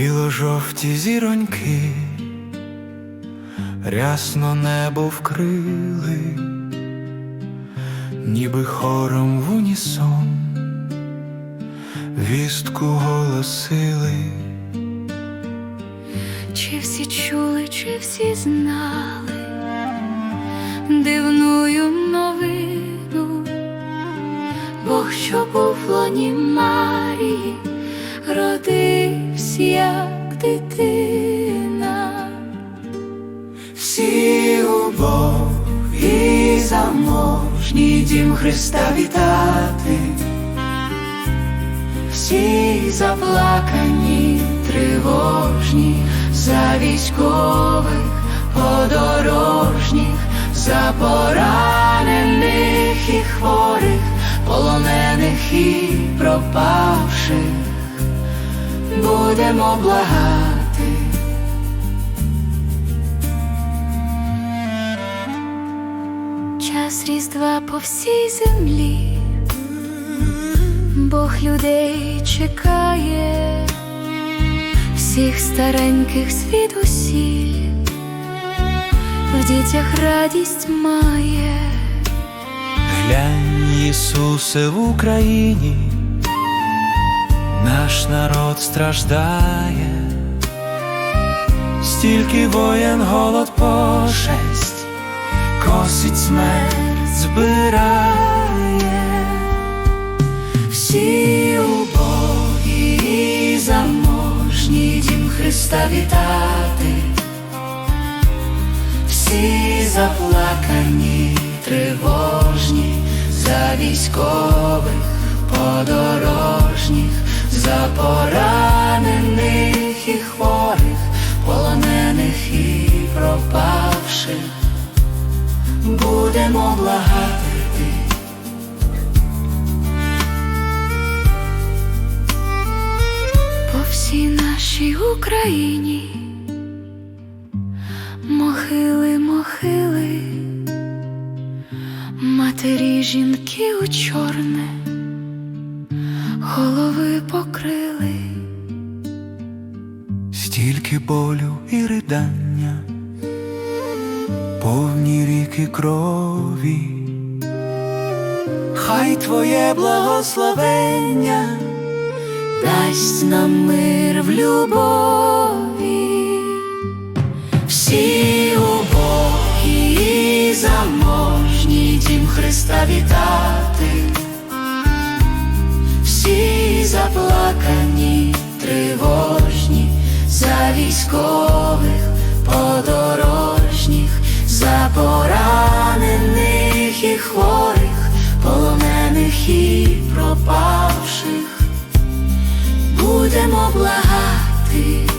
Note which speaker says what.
Speaker 1: Біло-жовті зіроньки, рясно небо вкрили, ніби хором в унісон, вістку голосили.
Speaker 2: Чи всі чули, чи всі знали дивную новину, Бог, що був в лоні Марії, як дитина.
Speaker 1: Всі убогі заможні дім Христа вітати,
Speaker 2: Всі заплакані, тривожні, за військових подорожніх, за поранених і хворих, полонених і пропавших, будемо благати. Час різдва по всій землі. Бог людей чекає, всіх стареньких звідусіль, в дітях радість має,
Speaker 1: Глянь, Ісусе, в Україні, наш народ страждає, стільки воєн голод пошесть, косить смерть збирає.
Speaker 2: всі убогі і заможні дім Христа вітати, всі заплакані, тривожні, за військових подорожніх, за поранених і хворих, полонених і пропавших, будемо благати. по всій нашій Україні. Могили, могили, матері жінки у чорне, голови покрили,
Speaker 1: Стільки болю і ридання, повні ріки крові, хай твоє благословення
Speaker 2: дасть нам мир в любові, всі убогі і заможні дім Христа вітати, заплакані, тривожні, за військових подорожніх, за поранених і хворих, полонених і пропавших будемо благати.